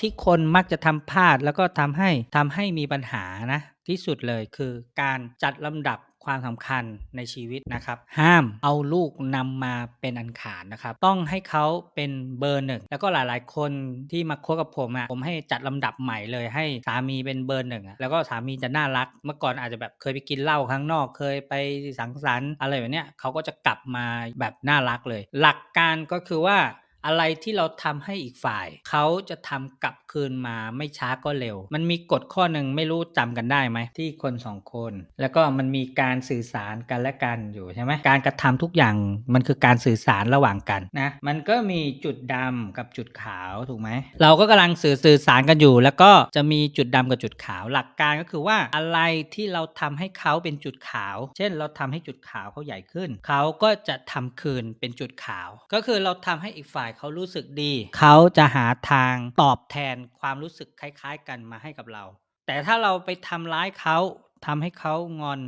ที่คนมักจะทำพลาด แล้วก็ทำให้ทำให้มีปัญหานะ ที่สุดเลยคือการจัดลำดับความสำคัญในชีวิตนะครับ ห้ามเอาลูกนำมาเป็นอันขาดนะครับ ต้องให้เขาเป็นเบอร์หนึ่งแล้วก็หลายๆ คนที่มาคบกับผมอะผมให้จัดลำดับใหม่เลยให้สามีเป็นเบอร์หนึ่งอะแล้วก็สามีจะน่ารัก เมื่อก่อนอาจจะแบบเคยไปกินเหล้าข้างนอก เคยไปสังสรรค์อะไรแบบเนี้ยเขาก็จะกลับมาแบบน่ารักเลย หลักการก็คือว่า อะไรที่เราทำให้อีกฝ่าย เขาจะทำกลับ คืนมาไม่ช้าก็เร็ว มันมีกฎข้อหนึ่งไม่รู้จำกันได้ไหมที่คน2คน แล้วก็มันมีการสื่อสารกันและกันอยู่ใช่ไหมการกระทำทุกอย่างมันคือการสื่อสารระหว่างกันนะมันก็มีจุดดำกับจุดขาวถูกไหมเราก็กำลังสื่อสื่อสารกันอยู่ แล้วก็จะมีจุดดำกับจุดขาว หลักการก็คือว่าอะไรที่เราทำให้เขาเป็นจุดขาว เช่นเราทำให้จุดขาวเขาใหญ่ขึ้น เขาก็จะทำคืนเป็นจุดขาว ก็คือเราทำให้อีกฝ่ายเขารู้สึกดี เขาจะหาทางตอบแทนความรู้สึกคล้ายๆกันมาให้กับเรา แต่ถ้าเราไปทำร้ายเขาทำให้เขางอน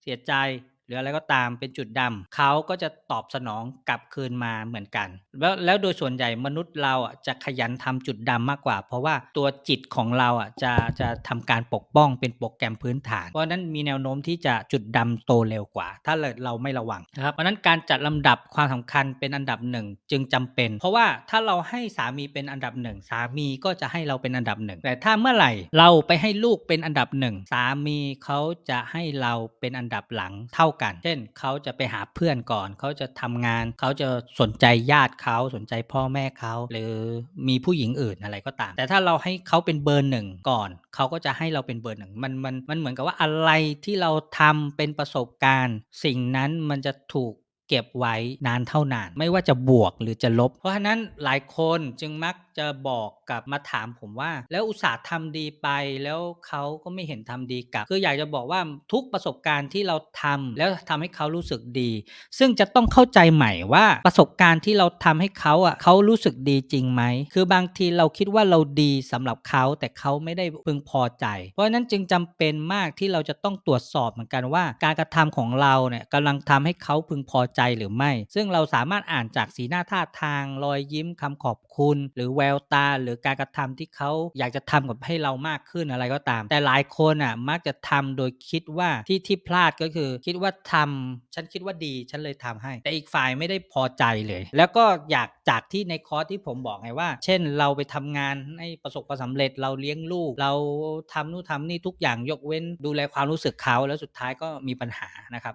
เสียใจ หรืออะไรก็ตามเป็นจุดดำเขาก็จะตอบสนองกลับคืนมาเหมือนกัน แล้วแล้วโดยส่วนใหญ่มนุษย์เราอะจะขยันทำจุดดำมากกว่า เพราะว่าตัวจิตของเราอะจะจะทำการปกป้องเป็นโปรแกรมพื้นฐาน เพราะนั้นมีแนวโน้มที่จะจุดดำโตเร็วกว่า ถ้าเกิดเราไม่ระวังนะครับเพราะนั้นการจัดลำดับความสำคัญเป็นอันดับหนึ่งจึงจำเป็น เพราะว่าถ้าเราให้สามีเป็นอันดับหนึ่งสามีก็จะให้เราเป็นอันดับหนึ่งแต่ถ้าเมื่อไหร่เราไปให้ลูกเป็นอันดับหนึ่งสามีเขาจะให้เราเป็นอันดับหลังเท่ากันเช่นเขาจะไปหาเพื่อนก่อน เขาจะทำงาน เขาจะสนใจญาติเขาสนใจพ่อแม่เขา หรือมีผู้หญิงอื่นอะไรก็ตาม แต่ถ้าเราให้เขาเป็นเบอร์หนึ่งก่อน เขาก็จะให้เราเป็นเบอร์หนึ่งมันมันมันเหมือนกับว่าอะไรที่เราทำเป็นประสบการณ์ สิ่งนั้นมันจะถูก เก็บไว้นานเท่านาน ไม่ว่าจะบวกหรือจะลบ เพราะฉะนั้นหลายคนจึงมักจะบอกกับมาถามผมว่า แล้วอุตส่าห์ทำดีไป แล้วเขาก็ไม่เห็นทำดีกลับ คืออยากจะบอกว่าทุกประสบการณ์ที่เราทำแล้วทำให้เขารู้สึกดี ซึ่งจะต้องเข้าใจใหม่ว่าประสบการณ์ที่เราทำให้เขาอะเขารู้สึกดีจริงไหมคือบางทีเราคิดว่าเราดีสำหรับเขาแต่เขาไม่ได้พึงพอใจ เพราะฉะนั้นจึงจำเป็นมากที่เราจะต้องตรวจสอบเหมือนกันว่า การกระทำของเราเนี่ยกำลังทำให้เขาพึงพอใจหรือไม่ ซึ่งเราสามารถอ่านจากสีหน้าท่าทางรอยยิ้มคำขอบคุณ หรือแววตา หรือการกระทำที่เขาอยากจะทำกับให้เรามากขึ้นอะไรก็ตาม แต่หลายคนน่ะมักจะทำโดยคิดว่าที่ที่พลาดก็คือ คิดว่าทำฉันคิดว่าดีฉันเลยทำให้ แต่อีกฝ่ายไม่ได้พอใจเลย แล้วก็อยากจากที่ในคอร์สที่ผมบอกไงว่า เช่นเราไปทำงานให้ประสบความสำเร็จเราเลี้ยงลูก เราทำนู่นทำนี่ทุกอย่างยกเว้น ดูแลความรู้สึกเขาแล้วสุดท้ายก็มีปัญหานะครับ